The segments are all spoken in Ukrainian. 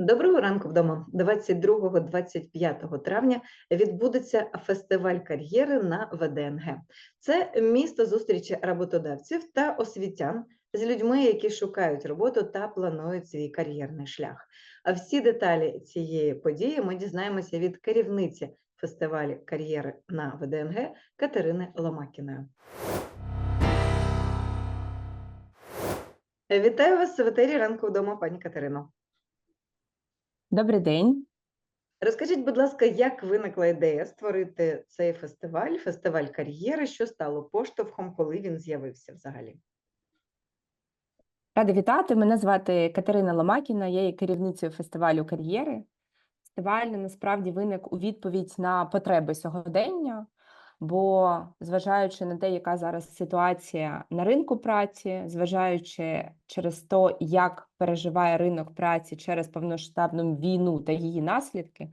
Доброго ранку вдома. 22-25 травня відбудеться фестиваль кар'єри на ВДНГ. Це місто зустрічі роботодавців та освітян з людьми, які шукають роботу та планують свій кар'єрний шлях. А всі деталі цієї події ми дізнаємося від керівниці фестивалю кар'єри на ВДНГ Катерини Ломакіної. Вітаю вас в етері ранку вдома, пані Катерино. Добрий день. Розкажіть, будь ласка, як виникла ідея створити цей фестиваль, фестиваль кар'єри, що стало поштовхом, коли він з'явився взагалі? Рада вітати. Мене звати Катерина Ломакіна, я є керівницею фестивалю кар'єри. Фестиваль насправді виник у відповідь на потреби сьогодення, бо зважаючи на те, яка зараз ситуація на ринку праці, зважаючи через те, як переживає ринок праці через повноштабну війну та її наслідки,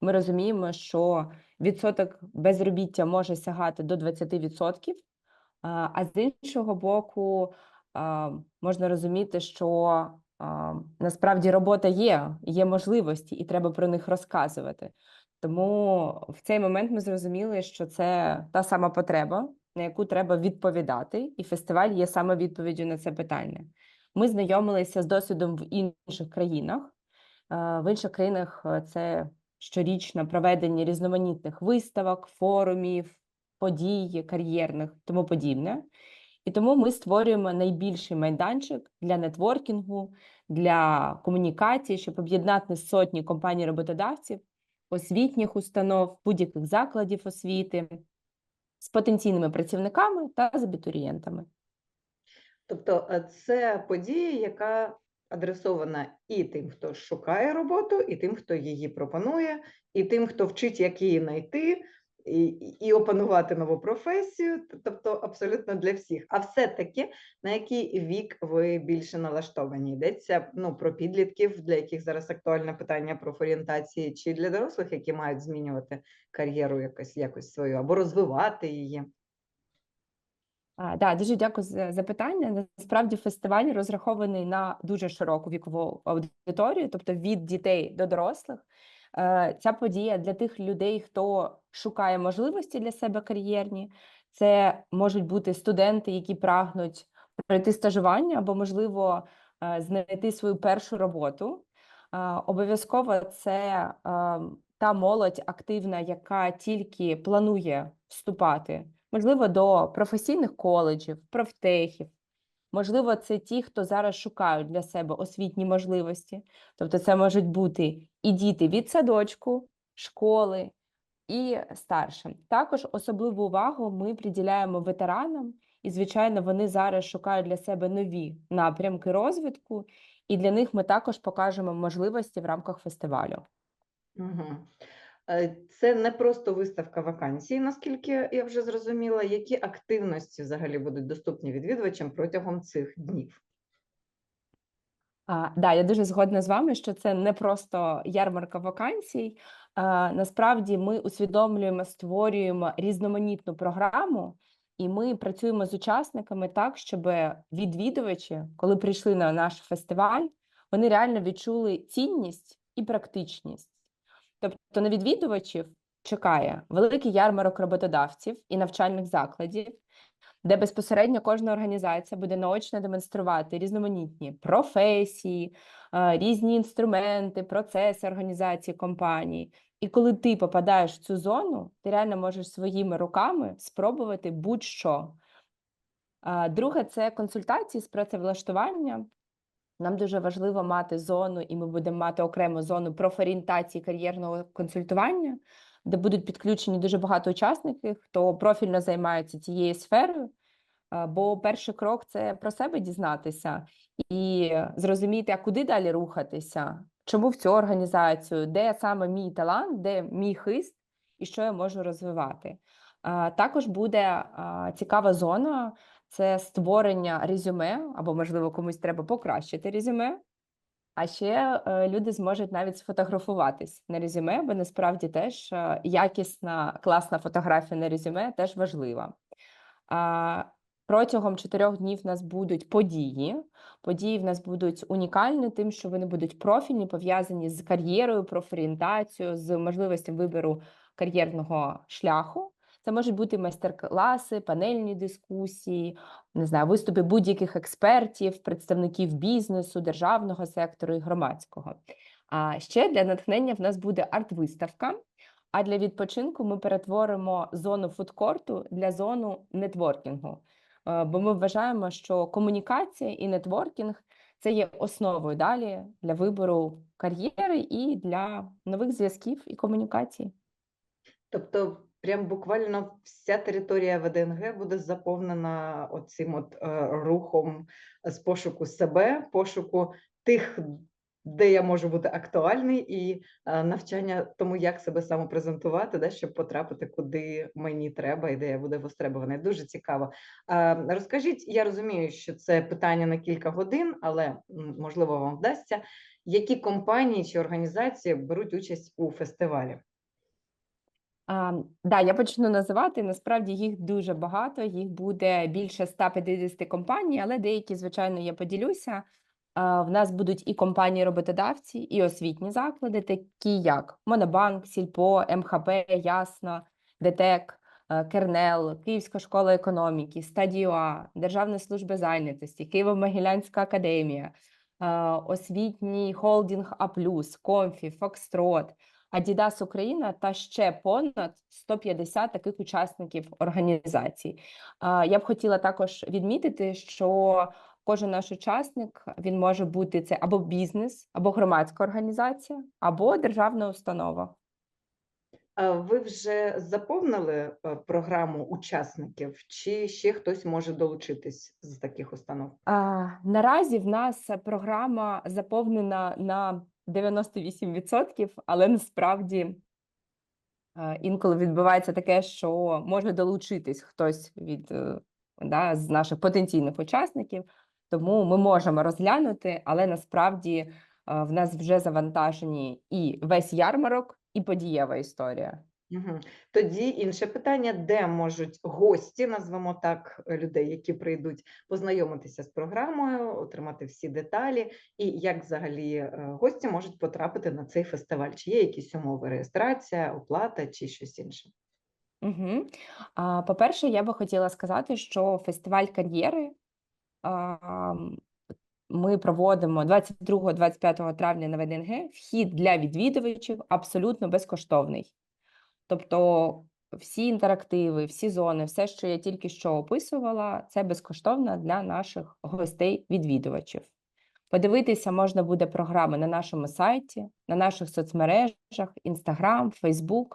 ми розуміємо, що відсоток безробіття може сягати до 20%, а з іншого боку, можна розуміти, що насправді робота є, є можливості, і треба про них розказувати. Тому в цей момент ми зрозуміли, що це та сама потреба, на яку треба відповідати, і фестиваль є саме відповіддю на це питання. Ми знайомилися з досвідом в інших країнах. Е, В інших країнах е, це щорічно проведення різноманітних виставок, форумів, подій, кар'єрних, тому подібне. І тому ми створюємо найбільший майданчик для нетворкінгу, для комунікації, щоб об'єднати сотні компаній роботодавців, освітніх установ, будь-яких закладів освіти з потенційними працівниками та з абітурієнтами. Тобто е, це подія, яка адресована і тим, хто шукає роботу, і тим, хто її пропонує, і тим, хто вчить, як її знайти, і, і опанувати нову професію, тобто абсолютно для всіх. А все-таки на який вік ви більше налаштовані? Йдеться ну, про підлітків, для яких зараз актуальне питання профорієнтації, чи для дорослих, які мають змінювати кар'єру якось, якось свою або розвивати її? А, да, дуже дякую за запитання. Насправді фестиваль розрахований на дуже широку вікову аудиторію, тобто від дітей до дорослих. Е, Ця подія для тих людей, хто шукає можливості для себе кар'єрні. Це можуть бути студенти, які прагнуть пройти стажування або, можливо, е, знайти свою першу роботу. Е, Обов'язково це та молодь активна, яка тільки планує вступати, можливо, до професійних коледжів, профтехів. Можливо, це ті, хто зараз шукають для себе освітні можливості. Тобто, це можуть бути і діти від садочку, школи і старшим. Також особливу увагу ми приділяємо ветеранам, і, звичайно, вони зараз шукають для себе нові напрямки розвитку, і для них ми також покажемо можливості в рамках фестивалю. Угу. Це не просто виставка вакансій, наскільки я вже зрозуміла, які активності взагалі будуть доступні відвідувачам протягом цих днів. А, да, я дуже згодна з вами, що це не просто ярмарка вакансій. А, насправді ми усвідомлюємо, створюємо різноманітну програму, і ми працюємо з учасниками так, щоб відвідувачі, коли прийшли на наш фестиваль, вони реально відчули цінність і практичність. Тобто на відвідувачів чекає великий ярмарок роботодавців і навчальних закладів, де безпосередньо кожна організація буде наочно демонструвати різноманітні професії, е, різні інструменти, процеси організації компанії. І коли ти попадаєш в цю зону, ти реально можеш своїми руками спробувати будь-що. Друге, це консультації з працевлаштування. Нам дуже важливо мати зону, і ми будемо мати окрему зону профорієнтації кар'єрного консультування, де будуть підключені дуже багато учасників, хто профільно займається цією сферою. Бо перший крок це про себе дізнатися і зрозуміти, а куди далі рухатися, чому в цю організацію, де саме мій талант, де мій хист і що я можу розвивати. Також буде цікава зона це створення резюме, або, можливо, комусь треба покращити резюме. А ще е, люди зможуть навіть сфотографуватись на резюме, бо насправді теж е, якісна, класна фотографія на резюме теж важлива. Протягом чотирьох днів в нас будуть події. Події в нас будуть унікальні, тим, що вони будуть профільні, пов'язані з кар'єрою, профорієнтацією, з можливістю вибору кар'єрного шляху. Це можуть бути майстер-класи, панельні дискусії, не знаю, виступи будь-яких експертів, представників бізнесу, державного сектору і громадського. А ще для натхнення в нас буде арт-виставка. А для відпочинку ми перетворимо зону фудкорту для зону нетворкінгу. Е, Бо ми вважаємо, що комунікація і нетворкінг це є основою далі для вибору кар'єри і для нових зв'язків і комунікацій. Тобто, прям буквально вся територія ВДНГ буде заповнена оцим от е, рухом з пошуку себе, пошуку тих, де я можу бути актуальний, і е, навчання тому, як себе самопрезентувати, да, щоб потрапити куди мені треба і де я буду востребований. Дуже цікаво. Е, Розкажіть, я розумію, що це питання на кілька годин, але можливо вам вдасться. Які компанії чи організації беруть участь у фестивалі? Да, я почну називати. Насправді їх дуже багато, їх буде більше 150 компаній, але деякі, звичайно, я поділюся. В нас будуть і компанії-роботодавці, і освітні заклади, такі як Монобанк, Сільпо, МХП, Ясно, ДТЕК, е, Кернел, Київська школа економіки, Стадіоа, Державна служба зайнятості, Києво-Могилянська академія, е, освітній холдинг А+, Комфі, Фокстрот, Adidas Україна та ще понад 150 таких учасників організацій. Я б хотіла також відмітити, що кожен наш учасник він може бути це або бізнес, або громадська організація, або державна установа. Ви вже заповнили е, програму учасників, чи ще хтось може долучитись з таких установ? А, наразі в нас програма заповнена на 98%, але насправді е, інколи відбувається таке, що може долучитись хтось від е, да, з наших потенційних учасників, тому ми можемо розглянути, але насправді е, в нас вже завантажені і весь ярмарок, і подієва історія. Тоді інше питання: де можуть гості, назвемо так, е, людей, які прийдуть, познайомитися з програмою, отримати всі деталі, і як взагалі е, гості можуть потрапити на цей фестиваль? Чи є якісь умови реєстрація, оплата чи щось інше? Угу. По-перше, я би хотіла сказати, що фестиваль кар'єри ми проводимо 22-25 травня на ВДНГ. Вхід для відвідувачів абсолютно безкоштовний. Тобто всі інтерактиви, всі зони, все, що я тільки що описувала, це безкоштовно для наших гостей-відвідувачів. Подивитися можна буде програми на нашому сайті, на наших соцмережах, Instagram, Facebook.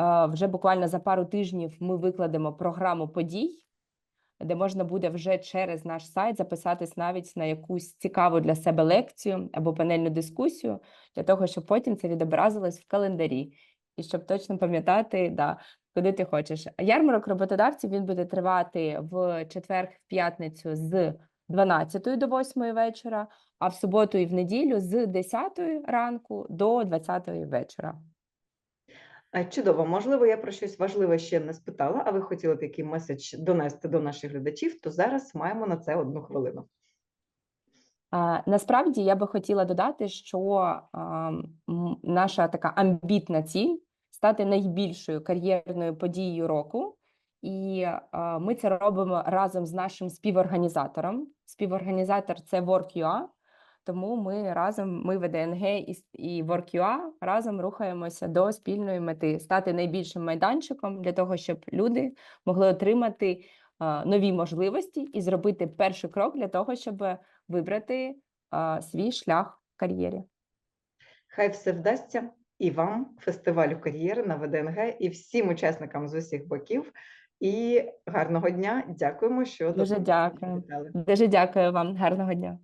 Е, Вже буквально за пару тижнів ми викладемо програму подій, де можна буде вже через наш сайт записатись навіть на якусь цікаву для себе лекцію або панельну дискусію, для того, щоб потім це відобразилось в календарі, і щоб точно пам'ятати, да, куди ти хочеш. Ярмарок роботодавців він буде тривати в четвер, в п'ятницю з 12 до 8 вечора, а в суботу і в неділю з 10 ранку до 20 вечора. Чудово, можливо, я про щось важливе ще не спитала, а ви хотіли б який меседж донести до наших глядачів, то зараз маємо на це одну хвилину. А, Насправді я би хотіла додати, що а, наша така амбітна ціль стати найбільшою кар'єрною подією року, і а, ми це робимо разом з нашим співорганізатором. Співорганізатор це Work.ua, тому ми разом, ми ВДНГ і, с- і Work.ua разом рухаємося до спільної мети стати найбільшим майданчиком для того, щоб люди могли отримати а, нові можливості і зробити перший крок для того, щоб вибрати а, свій шлях в кар'єрі. Хай все вдасться і вам, фестивалю кар'єри на ВДНГ, і всім учасникам з усіх боків. І гарного дня. Дякуємо, що Дуже дякую. Дуже дякую вам. Гарного дня.